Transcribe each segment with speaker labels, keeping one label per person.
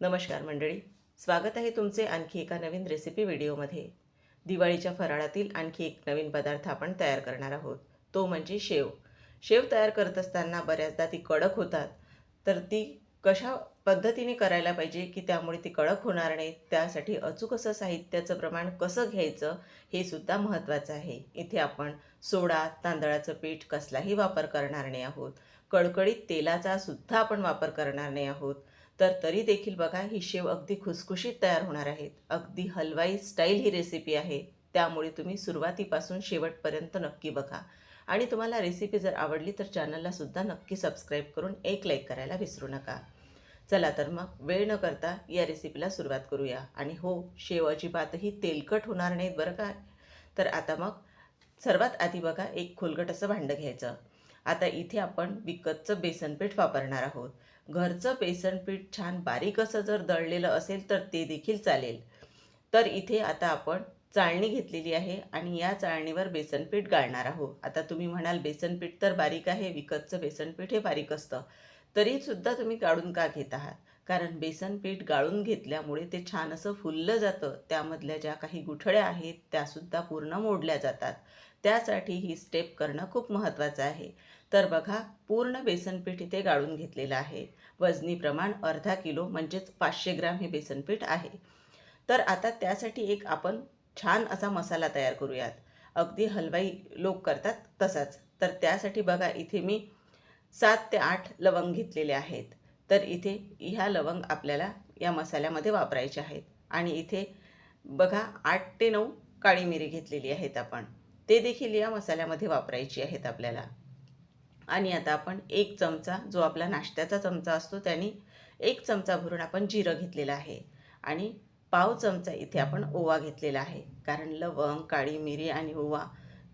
Speaker 1: नमस्कार मंडळी. स्वागत आहे तुमचे आणखी एका नवीन रेसिपी व्हिडिओमध्ये दिवाळीच्या फराळातील आणखी एक नवीन पदार्थ आपण तयार करणार आहोत. तो म्हणजे शेव. शेव तयार करत असताना बऱ्याचदा ती कडक होतात. तर ती कशा पद्धतीने करायला पाहिजे की त्यामुळे ती कडक होणार नाही त्यासाठी अचूक असं साहित्याचं प्रमाण कसं घ्यायचं हे सुद्धा महत्त्वाचं आहे. इथे आपण सोडा तांदळाचं पीठ कसलाही वापर करणार नाही आहोत. कडकडीत तेलाचा सुद्धा आपण वापर करणार नाही आहोत. तर तरी देखील बघा ही शेव अगदी खुसखुशीत तयार होणार आहेत. अगदी हलवाई स्टाईल ही रेसिपी आहे. त्यामुळे तुम्ही सुरुवातीपासून शेवटपर्यंत नक्की बघा. आणि तुम्हाला रेसिपी जर आवडली तर चॅनलला सुद्धा नक्की सबस्क्राईब करून एक लाईक करायला विसरू नका. चला तर मग वेळ न करता या रेसिपीला सुरुवात करूया. आणि हो शेव अजिबातही तेलकट होणार नाहीत बरं का? तर आता मग सर्वात आधी बघा एक खोलगट असं भांडं घ्यायचं. आता इथे आपण विकतचं बेसनपीठ वापरणार आहोत. घरचं बेसनपीठ छान बारीक असं जर दळलेलं असेल तर ते देखील चालेल. तर इथे आता आपण चाळणी घेतलेली आहे आणि या चाळणीवर बेसनपीठ गाळणार आहोत. आता तुम्ही म्हणाल बेसनपीठ तर बारीक आहे विकतचं बेसनपीठ हे बारीक असतं. तरीसुद्धा तुम्ही गाळून का घेत आहात? कारण बेसनपीठ गाळून घेतल्यामुळे ते छान असं फुललं जातं. त्यामधल्या ज्या काही गुठळ्या आहेत त्यासुद्धा पूर्ण मोडल्या जातात. त्यासाठी ही स्टेप करणं खूप महत्त्वाचं आहे. तर बघा पूर्ण बेसनपीठ इथे गाळून घेतलेलं आहे. वजनी प्रमाण अर्धा किलो म्हणजेच पाचशे ग्राम हे बेसनपीठ आहे. तर आता त्यासाठी एक आपण छान असा मसाला तयार करूयात. अगदी हलवाई लोक करतात तसाच. तर त्यासाठी बघा इथे मी सात ते आठ लवंग घेतलेले आहेत. तर इथे ह्या लवंग आपल्याला या मसाल्यामध्ये वापरायचे आहेत. आणि इथे बघा आठ ते नऊ काळी मिरी घेतलेली आहेत आपण. ते देखील या मसाल्यामध्ये वापरायची आहेत आपल्याला. आणि आता आपण एक चमचा जो आपला नाश्त्याचा चमचा असतो त्याने एक चमचा भरून आपण जिरं घेतलेलं आहे. आणि पाव चमचा इथे आपण ओवा घेतलेला आहे. कारण लवंग काळी मिरी आणि ओवा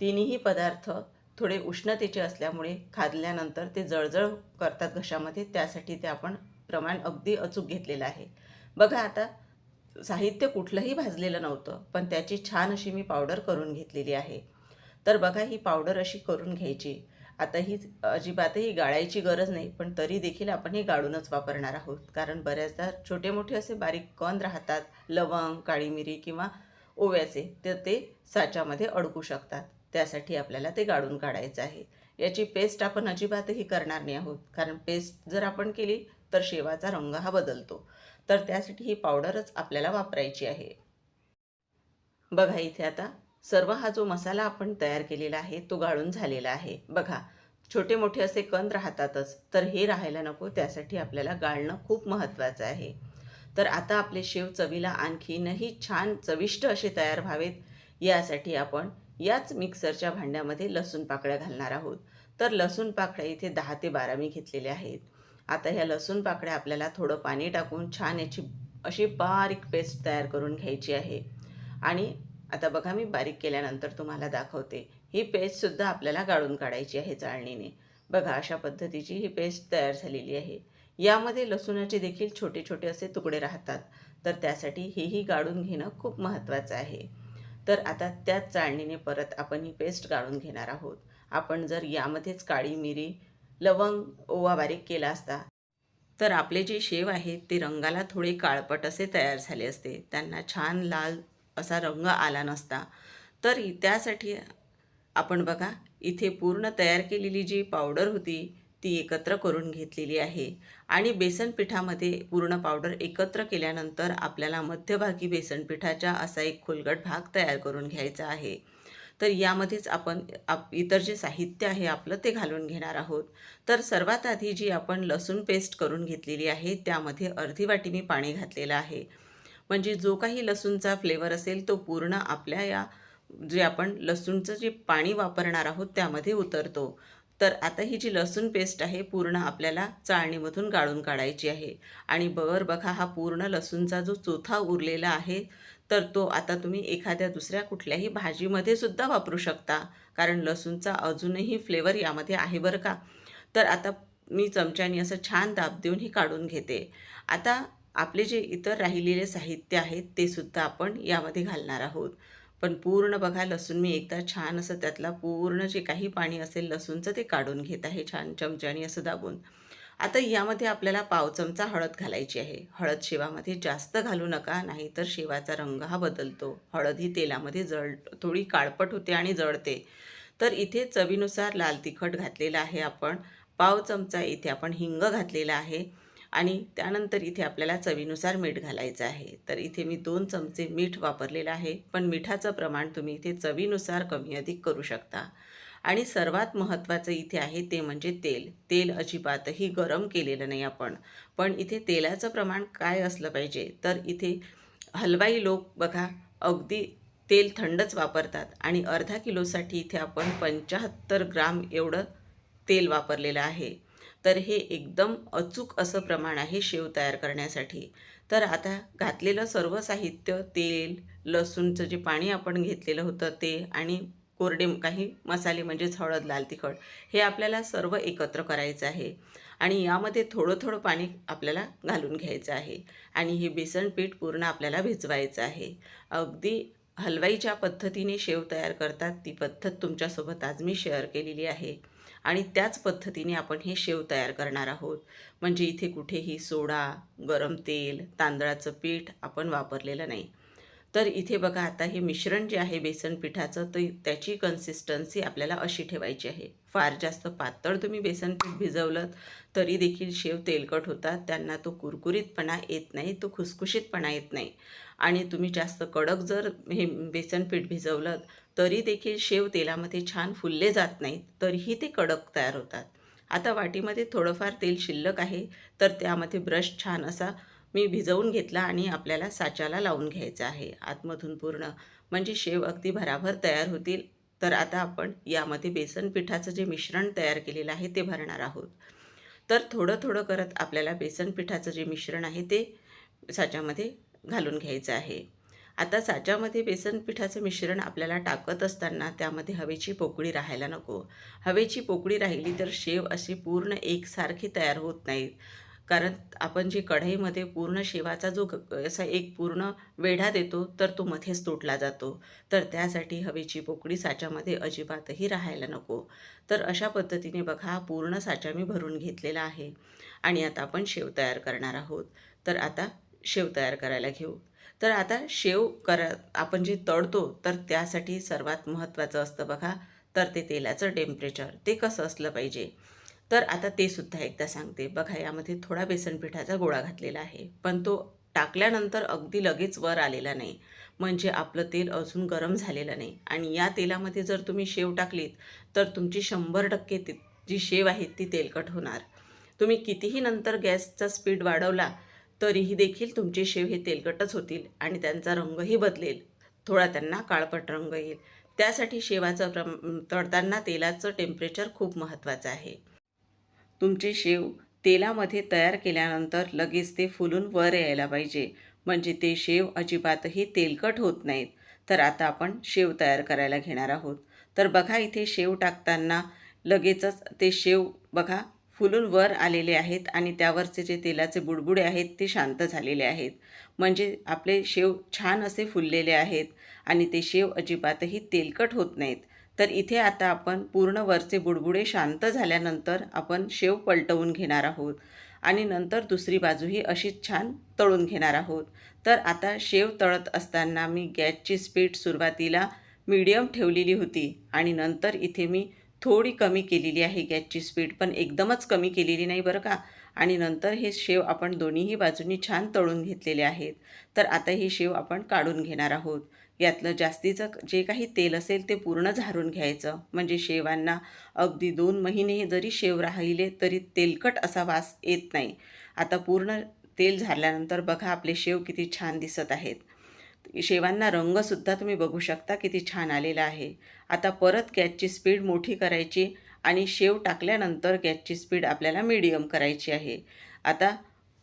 Speaker 1: तिन्ही पदार्थ थोडे उष्णतेचे असल्यामुळे खाल्ल्यानंतर ते जळजळ करतात घशामध्ये त्यासाठी ते आपण प्रमाण अगदी अचूक घेतलेलं आहे. बघा आता साहित्य कुठलंही भाजलेलं नव्हतं पण त्याची छान अशी मी पावडर करून घेतलेली आहे. तर बघा ही पावडर अशी करून घ्यायची. आता ही अजिबातही गाळायची गरज नाही पण तरी देखील आपण हे गाळूनच वापरणार आहोत. कारण बऱ्याचदा छोटे मोठे असे बारीक कण राहतात लवंग काळी मिरी किंवा ओव्याचे तर ते साच्यामध्ये अडकू शकतात. त्यासाठी आपल्याला ते गाळून काढायचं आहे. याची पेस्ट आपण अजिबातही करणार नाही आहोत. कारण पेस्ट जर आपण केली तर शेवाचा रंग हा बदलतो. तर त्यासाठी ही पावडरच आपल्याला वापरायची आहे. बघा इथे आता सर्व हा जो मसाला आपण तयार केलेला आहे तो गाळून झालेला आहे. बघा छोटे मोठे असे कण राहतातच तर हे राहायला नको त्यासाठी आपल्याला गाळणं खूप महत्त्वाचं आहे. तर आता आपले शेव चवीला आणखीनही छान चविष्ट असे तयार व्हावेत यासाठी आपण याच मिक्सरच्या भांड्यामध्ये लसूण पाकळ्या घालणार आहोत. तर लसूण पाकळ्या इथे दहा ते बारा मी घेतलेल्या आहेत. आता ह्या लसूण पाकळ्या आपल्याला थोडं पाणी टाकून छान याची अशी बारीक पेस्ट तयार करून घ्यायची आहे. आणि आता बघा मी बारीक केल्यानंतर तुम्हाला दाखवते. ही पेस्टसुद्धा आपल्याला गाळून काढायची आहे चाळणीने. बघा अशा पद्धतीची ही पेस्ट तयार झालेली आहे. यामध्ये लसूणाचे देखील छोटे छोटे असे तुकडे राहतात. तर त्यासाठी हेही गाळून घेणं खूप महत्त्वाचं आहे. तर आता त्याच चाळणीने परत आपण ही पेस्ट गाळून घेणार आहोत. आपण जर यामध्येच काळी मिरी लवंग ओवा बारीक केला असता तर आपले जे शेव आहेत ते रंगाला थोडे काळपट असे तयार झाले असते. त्यांना छान लाल असा रंग आला नसता. तरी त्यासाठी आपण बघा इथे पूर्ण तयार केलेली जी पावडर होती ती एकत्र करून घेतलेली आहे. आणि बेसन पिठामध्ये पूर्ण पावडर एकत्र केल्यानंतर आपल्याला मध्यभागी बेसन पिठाचा असा एक खोलगट भाग तयार करून घ्यायचा आहे. तर यामध्येच आपण आप इतर जे साहित्य आहे आपलं ते घालून घेणार आहोत. तर सर्वात आधी जी आपण लसूण पेस्ट करून घेतलेली आहे त्यामध्ये अर्धी वाटी मी पाणी घातलेलं आहे. म्हणजे जो काही लसूणचा फ्लेवर असेल तो पूर्ण आपल्या या जे आपण लसूणचं जे पाणी वापरणार आहोत त्यामध्ये उतरतो. तर आता ही जी लसूण पेस्ट आहे पूर्ण आपल्याला चाळणीमधून गाळून काढायची आहे. आणि बर बघा हा पूर्ण लसूणचा जो चोथा उरलेला आहे तर तो आता तुम्ही एखाद्या दुसऱ्या कुठल्याही भाजीमध्ये सुद्धा वापरू शकता. कारण लसूणचा अजूनही फ्लेवर यामध्ये आहे बरं का. तर आता मी चमच्याने असं छान दाब देऊन ही काढून घेते. आता आपले जे इतर राहिलेले साहित्य आहेत ते सुद्धा आपण यामध्ये घालणार आहोत. पण पूर्ण बघा लसूण मी एकदा छान असं त्यातला पूर्ण जे काही पाणी असेल लसूणचं ते काढून घेत आहे छान चमच्याने असं दाबून. आता यामध्ये आपल्याला पाव चमचा हळद घालायची आहे. हळद शेवामध्ये जास्त घालू नका नाहीतर शेवाचा रंग हा बदलतो. हळद ही तेलामध्ये जळ थोडी काळपट होते आणि जळते. तर इथे चवीनुसार लाल तिखट घातलेलं आहे आपण. पाव चमचा इथे आपण हिंग घातलेला आहे. आणि त्यानंतर इथे आपल्याला चवीनुसार मीठ घालायचं आहे. तर इथे मी दोन चमचे मीठ वापरलेलं आहे. पण मिठाचं प्रमाण तुम्ही इथे चवीनुसार कमी अधिक करू शकता. आणि सर्वात महत्त्वाचं इथे आहे ते म्हणजे तेल. तेल अजिबातही गरम केलेलं नाही आपण. पण इथे तेलाचं प्रमाण काय असलं पाहिजे? तर इथे हलवाई लोक बघा अगदी तेल थंडच वापरतात. आणि अर्धा किलोसाठी इथे आपण पंच्याहत्तर ग्राम एवढं तेल वापरलेलं आहे. तर हे एकदम अचूक असं प्रमाण आहे शेव तयार करण्यासाठी. तर आता घातलेलं सर्व साहित्य तेल लसूणचं जे पाणी आपण घेतलेलं होतं ते आणि कोरडे काही मसाले म्हणजेच हळद लाल तिखट हे आपल्याला सर्व एकत्र करायचं आहे. आणि यामध्ये थोडं थोडं पाणी आपल्याला घालून घ्यायचं आहे. आणि हे बेसन पीठ पूर्ण आपल्याला भिजवायचं आहे. अगदी हलवाई ज्या पद्धतीने शेव तयार करतात ती पद्धत तुमच्यासोबत आज मी शेअर केलेली आहे. आणि त्याच पद्धतीने आपण हे शेव तयार करणार आहोत. म्हणजे इथे कुठेही सोडा गरम तेल तांदळाचं पीठ आपण वापरलेलं नाही. तर इथे बघा आता हे मिश्रण जे आहे बेसन पिठाचं तर त्याची कन्सिस्टन्सी आपल्याला अशी ठेवायची आहे. फार जास्त पातळ तुम्ही बेसन पीठ भिजवलं तरी देखील शेव तेलकट होतात. त्यांना तो कुरकुरीतपणा येत नाही तो खुसखुशीतपणा येत नाही. आणि तुम्ही जास्त कडक जर हे बेसन पीठ भिजवलं तरी देखील शेव तेलामध्ये छान फुलले जात नाहीत तरीही ते कडक तयार होतात. आता वाटीमध्ये थोडंफार तेल शिल्लक आहे तर त्यामध्ये ब्रश छान असा मी भिजवून घेतला आणि आपल्याला साच्याला लावून घ्यायचं आहे. आतमधून पूर्ण म्हणजे शेव अगदी भराभर तयार होतील. तर आता आपण यामध्ये बेसन पिठाचं जे मिश्रण तयार केलेलं आहे ते भरणार आहोत. तर थोडं थोडं करत आपल्याला बेसन पिठाचं जे मिश्रण आहे ते साच्यामध्ये घालून घ्यायचं आहे. आता साच्यामध्ये बेसन पिठाचं मिश्रण आपल्याला टाकत असताना त्यामध्ये हवेची पोकळी राहायला नको. हवेची पोकळी राहिली तर शेव अशी पूर्ण एकसारखी तयार होत नाहीत. कारण आपण जे कढईमध्ये पूर्ण शेवाचा जो असा एक पूर्ण वेढा देतो तर तो मध्येच तुटला जातो. तर त्यासाठी हवेची पोकळी साच्यामध्ये अजिबातही राहायला नको. तर अशा पद्धतीने बघा पूर्ण साचा मी भरून घेतलेला आहे. आणि आता आपण शेव तयार करणार आहोत. तर आता शेव तयार करायला घेऊ. तर आता शेव करा आपण जे तळतो तर त्यासाठी सर्वात महत्त्वाचं असतं बघा तर ते तेलाचं टेम्परेचर ते कसं असलं पाहिजे. तर आता ते सुद्धा एकदा सांगते. बघा यामध्ये थोडा बेसन पिठाचा गोळा घातलेला आहे पण तो टाकल्यानंतर अगदी लगेच वर आलेला नाही. म्हणजे आपलं तेल अजून गरम झालेलं नाही. आणि या तेलामध्ये जर तुम्ही शेव टाकलीत तर तुमची शंभर टक्के ती जी शेव आहे ती तेलकट होणार. तुम्ही कितीही नंतर गॅसचा स्पीड वाढवला तरीही देखील तुमचे शेव हे तेलकटच होतील आणि त्यांचा रंगही बदलेल. थोडा त्यांना काळपट रंग येईल. त्यासाठी शेवाचं प्रम तळताना तेलाचं टेम्परेचर खूप महत्त्वाचं आहे. तुमचे शेव तेलामध्ये तयार केल्यानंतर लगेच ते फुलून वर यायला पाहिजे. म्हणजे ते शेव अजिबातही तेलकट होत नाहीत. तर आता आपण शेव तयार करायला घेणार आहोत. तर बघा इथे शेव टाकताना लगेचच ते शेव बघा फुलून वर आलेले आहेत आणि त्यावरचे जे तेलाचे बुडबुडे आहेत ते शांत झालेले आहेत. म्हणजे आपले शेव छान असे फुललेले आहेत आणि ते शेव अजिबातही तेलकट होत नाहीत. तर इथे आता आपण पूर्ण वरचे बुडबुडे शांत झाल्यानंतर आपण शेव पलटवून घेणार आहोत. आणि नंतर दुसरी बाजूही अशीच छान तळून घेणार आहोत. तर आता शेव तळत असताना मी गॅसची स्पीड सुरुवातीला मीडियम ठेवलेली होती आणि नंतर इथे मी थोडी कमी केलेली आहे गॅसची स्पीड पण एकदमच कमी केलेली नाही बरं का? आणि नंतर हे शेव आपण दोन्हीही बाजूनी छान तळून घेतलेले आहेत. तर आता ही शेव आपण काढून घेणार आहोत. यातलं जास्तीचं जे काही तेल असेल ते पूर्ण झारून घ्यायचं. म्हणजे शेवांना अगदी दोन महिने जरी शेव राहिले तरी तेलकट असा वास येत नाही. आता पूर्ण तेल झाल्यानंतर बघा आपले शेव किती छान दिसत आहेत. शेवांना रंगसुद्धा तुम्ही बघू शकता किती छान आलेला आहे. आता परत गॅसची स्पीड मोठी करायची आणि शेव टाकल्यानंतर गॅसची स्पीड आपल्याला मीडियम करायची आहे. आता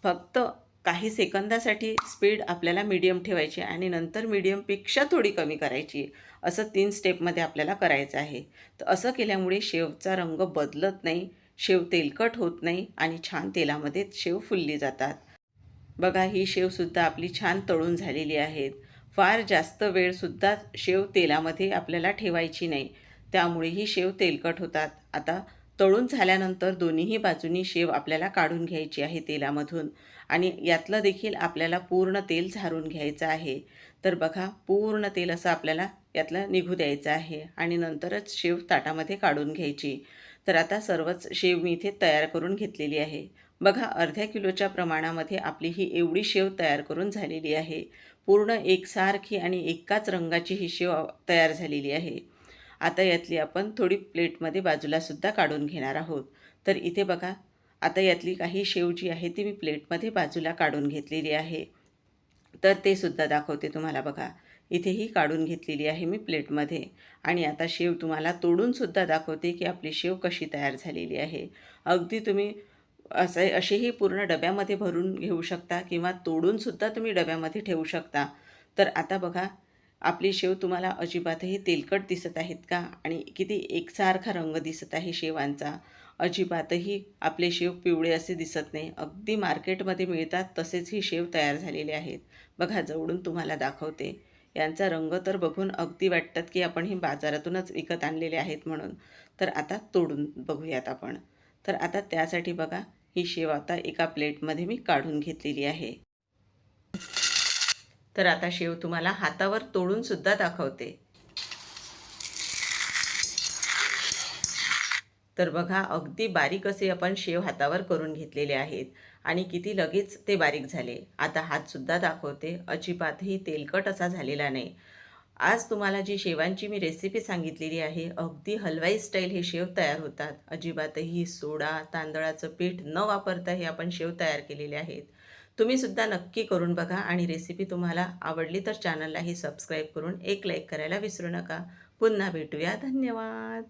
Speaker 1: फक्त काही सेकंदासाठी स्पीड आपल्याला मीडियम ठेवायची आणि नंतर मीडियमपेक्षा थोडी कमी करायची असं तीन स्टेपमध्ये आपल्याला करायचं आहे. तर असं केल्यामुळे शेवचा रंग बदलत नाही शेव तेलकट होत नाही आणि छान तेलामध्ये शेव फुलली जातात. बघा ही शेवसुद्धा आपली छान तळून झालेली आहेत. फार जास्त वेळसुद्धा शेव तेलामध्ये आपल्याला ठेवायची नाही. त्यामुळेही शेव तेलकट होतात. आता तळून झाल्यानंतर दोन्हीही बाजूनी शेव आपल्याला काढून घ्यायची आहे तेलामधून. आणि यातलं देखील आपल्याला पूर्ण तेल झारून घ्यायचं आहे. तर बघा पूर्ण तेल असं आपल्याला यातलं निघू द्यायचं आहे. आणि नंतरच शेव ताटामध्ये काढून घ्यायची. तर आता सर्वच शेव मी इथे तयार करून घेतलेली आहे. बघा अर्ध्या किलोच्या प्रमाणामध्ये आपली ही एवढी शेव तयार करून झालेली आहे. पूर्ण एकसारखी आणि एकाच रंगाची ही शेव तयार झालेली आहे. आता यातली आपण थोडी प्लेटमध्ये बाजूलासुद्धा काढून घेणार आहोत. तर इथे बघा आता यातली काही शेव जी आहे ती मी प्लेटमध्ये बाजूला काढून घेतलेली आहे. तर ते सुद्धा दाखवते तुम्हाला बघा. इथेही काढून घेतलेली आहे मी प्लेटमध्ये. आणि आता शेव तुम्हाला तोडूनसुद्धा दाखवते की आपली शेव कशी तयार झालेली आहे. अगदी तुम्ही असं असेही पूर्ण डब्यामध्ये भरून घेऊ शकता किंवा तोडूनसुद्धा तुम्ही डब्यामध्ये ठेवू शकता. तर आता बघा आपली शेव तुम्हाला अजिबातही तेलकट दिसत आहेत का? आणि किती एकसारखा रंग दिसत आहे शेवांचा. अजिबातही आपले शेव पिवळे असे दिसत नाही. अगदी मार्केटमध्ये मिळतात तसेच ही शेव तयार झालेले आहेत. बघा जवळून तुम्हाला दाखवते. यांचा रंग तर बघून अगदी वाटतात की आपण हे बाजारातूनच विकत आणलेले आहेत म्हणून. तर आता तोडून बघूयात आपण. तर आता त्यासाठी बघा ही शेव आता एका प्लेटमध्ये मी काढून घेतलेली आहे. तर आता शेव तुम्हाला हातावर तोडून सुद्धा दाखवते. तर बघा अगदी बारीक असे आपण शेव हातावर करून घेतलेले आहेत आणि किती लगेच ते बारीक झाले. आता हातसुद्धा दाखवते अजिबातही तेलकट असा झालेला नाही. आज तुम्हाला जी शेवांची मी रेसिपी सांगितलेली आहे अगदी हलवाई स्टाईल हे शेव तयार होतात. अजिबातही सोडा तांदळाचं पीठ न वापरता हे आपण शेव तयार केलेले आहेत. तुम्ही सुद्धा नक्की करून बघा आणि रेसिपी तुम्हाला आवडली तर चॅनललाही सबस्क्राईब करून एक लाईक करायला विसरू नका. पुन्हा भेटूया. धन्यवाद.